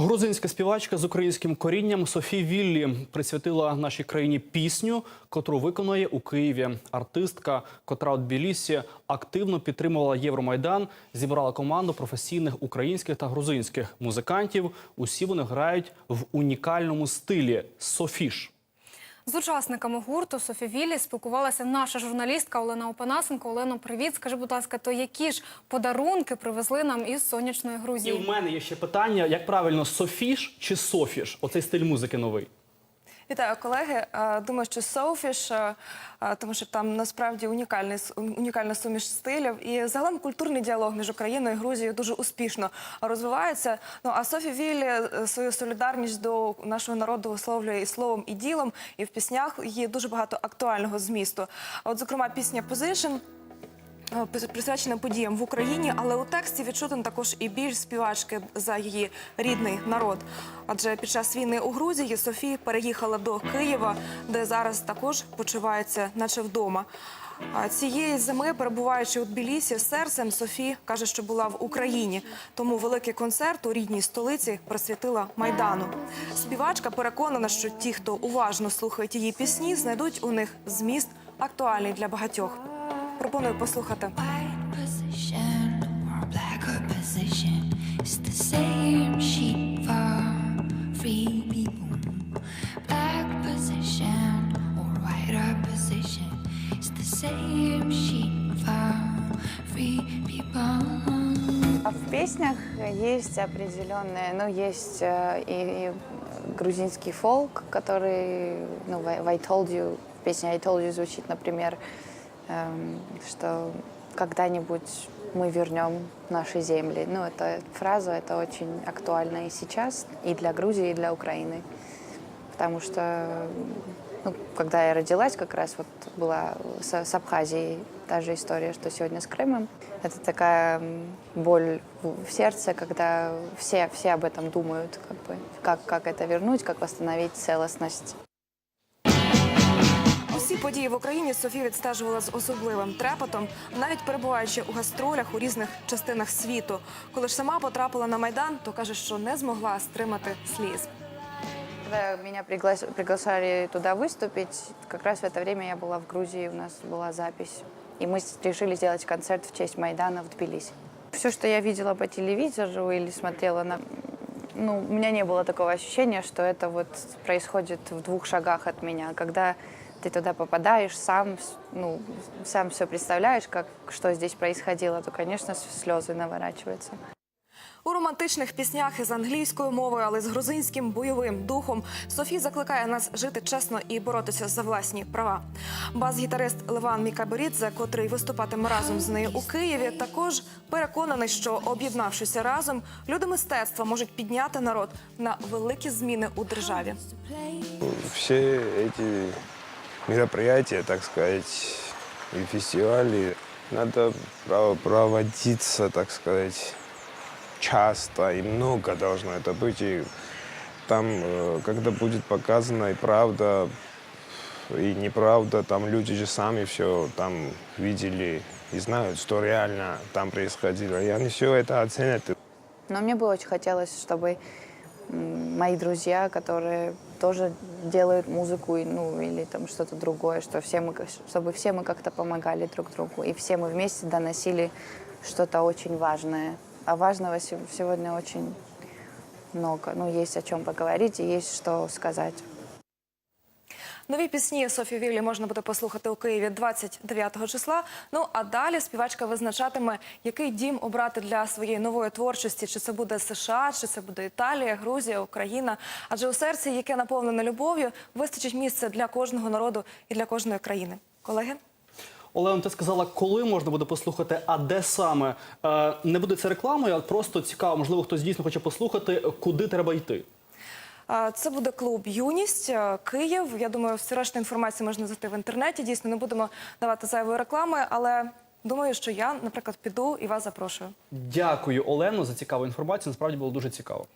Грузинська співачка з українським корінням Софі Віллі присвятила нашій країні пісню, котру виконує у Києві. Артистка, котра у Тбілісі активно підтримувала Євромайдан, зібрала команду професійних українських та грузинських музикантів. Усі вони грають в унікальному стилі Софіш. З учасниками гурту Софі Віллі спілкувалася наша журналістка Олена Опанасенко. Олено, привіт. Скажи, будь ласка, то які ж подарунки привезли нам із сонячної І Грузії? в мене є ще питання: як правильно Софіш чи Софіш? Оцей стиль музики новий. Вітаю, колеги. Думаю, що Соуфіш, тому що там насправді унікальний унікальна суміш стилів, і загалом культурний діалог між Україною і Грузією дуже успішно розвивається. Ну а Софі Віллі е, свою солідарність до нашого народу висловлює і словом, і ділом, і в піснях є дуже багато актуального змісту. От, зокрема, пісня пис- присвячена подіям в Україні, але у тексті відчутен також і біль співачки за її рідний народ. Адже під час війни у Грузії Софія переїхала до Києва, де зараз також почувається, наче вдома. Цієї зими, перебуваючи у Тбілісі, серцем Софі каже, що була в Україні. Тому великий концерт у рідній столиці присвятила майдану. Співачка переконана, що ті, хто уважно слухають її пісні, знайдуть у них зміст актуальний для багатьох. Пропоную послухати. white position or a blacker position. It's the same sheet for free people. Black position or whiter position. It's the same sheet for free people. А В песнях есть определенные, ну, есть э, и, и грузинский фолк, который, ну, в I told you, песня I told you звучит, например, эм, что когда-нибудь мы вернем наши земли. Ну, эта фраза, это очень актуально и сейчас, и для Грузии, и для Украины. Потому что, ну, когда я родилась, как раз вот была с, с Абхазией та же история, что сегодня с Крымом. Это такая боль в сердце, когда все, все об этом думают, как, бы, как, как это вернуть, как восстановить целостность. Усі події в Україні Софія відстежувала з особливим трепетом, навіть перебуваючи у гастролях у різних частинах світу. Коли ж сама потрапила на майдан, то каже, що не змогла стримати сліз. Когда меня приглас- приглашали туда выступить, как раз в это время я была в Грузии, у нас была запись. И мы с- решили сделать концерт в честь Майдана в Тбилиси. Все, что я видела по телевизору или смотрела на... Ну, у меня не было такого ощущения, что это вот происходит в двух шагах от меня. Когда ты туда попадаешь, сам, с- ну, сам все представляешь, как, что здесь происходило, то, конечно, с- слезы наворачиваются. У романтичних піснях із англійською мовою, але з грузинським бойовим духом Софі закликає нас жити чесно і боротися за власні права. Бас-гітарист Леван Мікаберідзе, котрий виступатиме разом з нею у Києві, також переконаний, що об'єднавшися разом, люди мистецтва можуть підняти народ на великі зміни у державі. все эти мероприятия, так сказать, и фестивали, надо проводиться, так сказать, часто и много должно это быть. И там, э, когда будет показана и правда, и неправда, там люди же сами все там видели и знают, что реально там происходило. И они все это оценят. Но мне бы очень хотелось, чтобы мои друзья, которые тоже делают музыку, и, ну, или там что-то другое, что все мы, ка- чтобы все мы как-то помогали друг другу, и все мы вместе доносили что-то очень важное. А важного се- сегодня очень много. Ну, есть о чем поговорить и есть что сказать. Нові пісні Софії Віллі можна буде послухати у Києві 29 числа. Ну а далі співачка визначатиме, який дім обрати для своєї нової творчості. Чи це буде США, чи це буде Італія, Грузія, Україна. Адже у серці, яке наповнене любов'ю, вистачить місця для кожного народу і для кожної країни. Колеги. Олена, ти сказала, коли можна буде послухати, а де саме? Е, не буде це рекламою, а просто цікаво, можливо, хтось дійсно хоче послухати, куди треба йти. Це буде клуб Юність е, Київ. Я думаю, всю решту інформації можна знайти в інтернеті. Дійсно, не будемо давати зайвої реклами, але думаю, що я, наприклад, піду і вас запрошую. Дякую, Олено, за цікаву інформацію. Насправді було дуже цікаво.